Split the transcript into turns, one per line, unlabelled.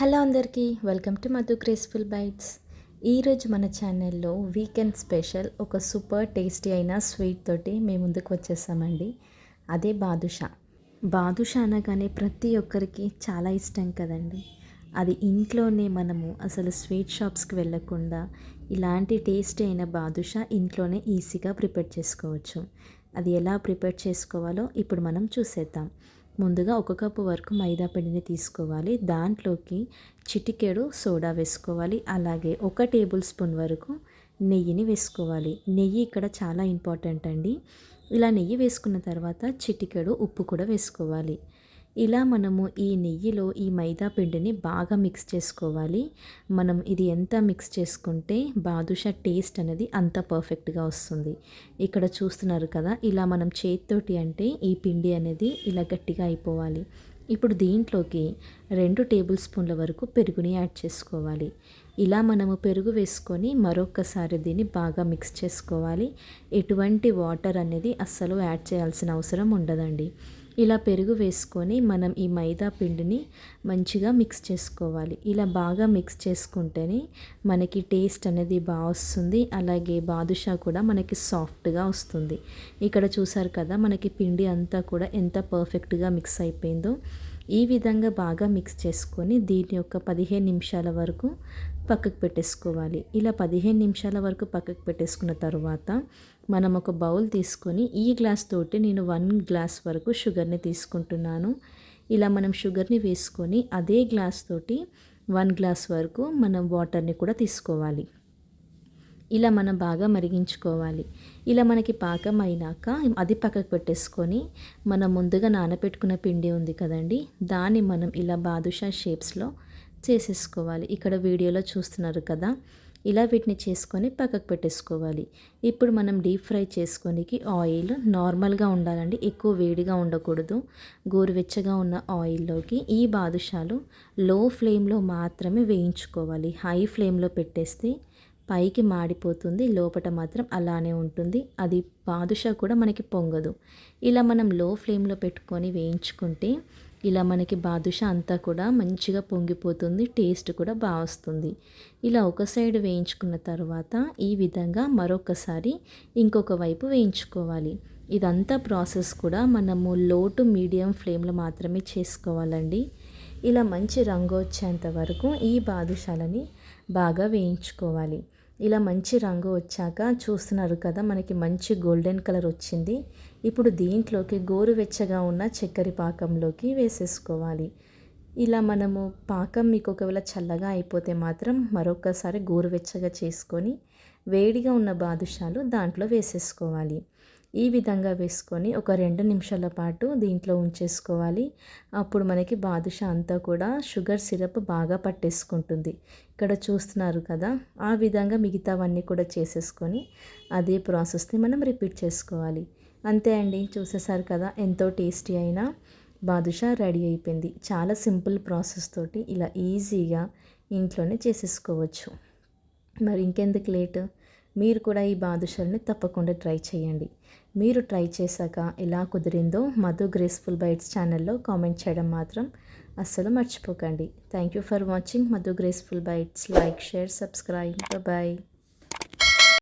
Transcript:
Hello అందరికీ welcome to Madhu graceful bites ఈరోజు మన ఛానల్లో వీకెండ్ స్పెషల్ ఒక సూపర్ టేస్టీ అయిన స్వీట్ తోటి మేము ముందుకు వచ్చేసామండి. అదే బాదుషా. బాదుషా అనగానే ప్రతి ఒక్కరికి చాలా ఇష్టం కదండి. అది ఇంట్లోనే మనము అసలు స్వీట్ షాప్స్కి వెళ్ళకుండా ఇలాంటి టేస్టీ అయిన బాదుషా ఇంట్లోనే ఈజీగా ప్రిపేర్ చేసుకోవచ్చు. అది ఎలా ప్రిపేర్ చేసుకోవాలో ఇప్పుడు మనం చూసేద్దాం. ముందుగా ఒక కప్పు వరకు మైదా పిండిని తీసుకోవాలి. దాంట్లోకి చిటికెడు సోడా వేసుకోవాలి. అలాగే ఒక టేబుల్ స్పూన్ వరకు నెయ్యిని వేసుకోవాలి. నెయ్యి ఇక్కడ చాలా ఇంపార్టెంట్ అండి. ఇలా నెయ్యి వేసుకున్న తర్వాత చిటికెడు ఉప్పు కూడా వేసుకోవాలి. ఇలా మనము ఈ నెయ్యిలో ఈ మైదా పిండిని బాగా మిక్స్ చేసుకోవాలి. మనం ఇది ఎంత మిక్స్ చేసుకుంటే బాదుషా టేస్ట్ అనేది అంత పర్ఫెక్ట్గా వస్తుంది. ఇక్కడ చూస్తున్నారు కదా ఇలా మనం చేతితోటి అంటే ఈ పిండి అనేది ఇలా గట్టిగా అయిపోవాలి. ఇప్పుడు దీంట్లోకి రెండు టేబుల్ స్పూన్ల వరకు పెరుగుని యాడ్ చేసుకోవాలి. ఇలా మనము పెరుగు వేసుకొని మరొకసారి దీన్ని బాగా మిక్స్ చేసుకోవాలి. ఎటువంటి వాటర్ అనేది అస్సలు యాడ్ చేయాల్సిన అవసరం ఉండదండి. ఇలా పెరుగు వేసుకొని మనం ఈ మైదా పిండిని మంచిగా మిక్స్ చేసుకోవాలి. ఇలా బాగా మిక్స్ చేసుకుంటేనే మనకి టేస్ట్ అనేది బాగా వస్తుంది. అలాగే బాదుషా కూడా మనకి సాఫ్ట్గా వస్తుంది. ఇక్కడ చూసారు కదా మనకి పిండి అంతా కూడా ఎంత పర్ఫెక్ట్గా మిక్స్ అయిపోయిందో. ఈ విధంగా బాగా మిక్స్ చేసుకొని దీని యొక్క పదిహేను నిమిషాల వరకు పక్కకు పెట్టేసుకోవాలి. ఇలా పదిహేను నిమిషాల వరకు పక్కకు పెట్టేసుకున్న తర్వాత మనం ఒక బౌల్ తీసుకొని ఈ గ్లాస్ తోటి నేను వన్ గ్లాస్ వరకు షుగర్ని తీసుకుంటున్నాను. ఇలా మనం షుగర్ని వేసుకొని అదే గ్లాస్ తోటి వన్ గ్లాస్ వరకు మనం వాటర్ని కూడా తీసుకోవాలి. ఇలా మనం బాగా మరిగించుకోవాలి. ఇలా మనకి పాకం అయినాక అది పక్కకు పెట్టేసుకొని మనం ముందుగా నానబెట్టుకున్న పిండి ఉంది కదండి దాన్ని మనం ఇలా బాదుషా షేప్స్లో చేసేసుకోవాలి. ఇక్కడ వీడియోలో చూస్తున్నారు కదా. ఇలా వీటిని చేసుకొని పక్కకు పెట్టేసుకోవాలి. ఇప్పుడు మనం డీప్ ఫ్రై చేసుకోనికి ఆయిల్ నార్మల్గా ఉండాలండి. ఎక్కువ వేడిగా ఉండకూడదు. గోరువెచ్చగా ఉన్న ఆయిల్లోకి ఈ బాదుషాలు లో ఫ్లేమ్లో మాత్రమే వేయించుకోవాలి. హై ఫ్లేమ్లో పెట్టేస్తే పైకి మాడిపోతుంది. లోపల మాత్రం అలానే ఉంటుంది. అది బాదుషా కూడా మనకి పొంగదు. ఇలా మనం లో ఫ్లేమ్లో పెట్టుకొని వేయించుకుంటే ఇలా మనకి బాదుషా అంతా కూడా మంచిగా పొంగిపోతుంది టేస్ట్ కూడా బాగా వస్తుంది. ఇలా ఒక సైడ్ వేయించుకున్న తర్వాత ఈ విధంగా మరొకసారి ఇంకొక వైపు వేయించుకోవాలి. ఇదంతా ప్రాసెస్ కూడా మనము లో టు మీడియం ఫ్లేమ్లో మాత్రమే చేసుకోవాలండి. ఇలా మంచి రంగు వచ్చేంత వరకు ఈ బాదుషాలని బాగా వేయించుకోవాలి. ఇలా మంచి రంగు వచ్చాక చూస్తున్నారు కదా మనకి మంచి గోల్డెన్ కలర్ వచ్చింది. ఇప్పుడు దీంట్లోకి గోరువెచ్చగా ఉన్న చక్కెర పాకంలోకి వేసేసుకోవాలి. ఇలా మనము పాకం మీకు ఒకవేళ చల్లగా అయిపోతే మాత్రం మరొకసారి గోరువెచ్చగా చేసుకొని వేడిగా ఉన్న బాదుషాలు దాంట్లో వేసేసుకోవాలి. ఈ విధంగా వేసుకొని ఒక రెండు నిమిషాల పాటు దీంట్లో ఉంచేసుకోవాలి. అప్పుడు మనకి బాదుషా అంతా కూడా షుగర్ సిరప్ బాగా పట్టేసుకుంటుంది. ఇక్కడ చూస్తున్నారు కదా ఆ విధంగా మిగతావన్నీ కూడా చేసేసుకొని అదే ప్రాసెస్ని మనం రిపీట్ చేసుకోవాలి. అంతే అండి చూసేసారు కదా ఎంతో టేస్టీ అయినా బాదుషా రెడీ అయిపోయింది. చాలా సింపుల్ ప్రాసెస్ తోటి ఇలా ఈజీగా ఇంట్లోనే చేసేసుకోవచ్చు. మరి ఇంకెందుకు లేట్? మీరు కూడా ఈ బాదుషల్ని తప్పకుండా ట్రై చేయండి. మీరు ట్రై చేశాక ఎలా కుదిరిందో మధు గ్రేస్ఫుల్ బైట్స్ ఛానల్లో కామెంట్ చేయడం మాత్రం అస్సలు మర్చిపోకండి. Thank you for watching Madhu graceful bites like share subscribe bye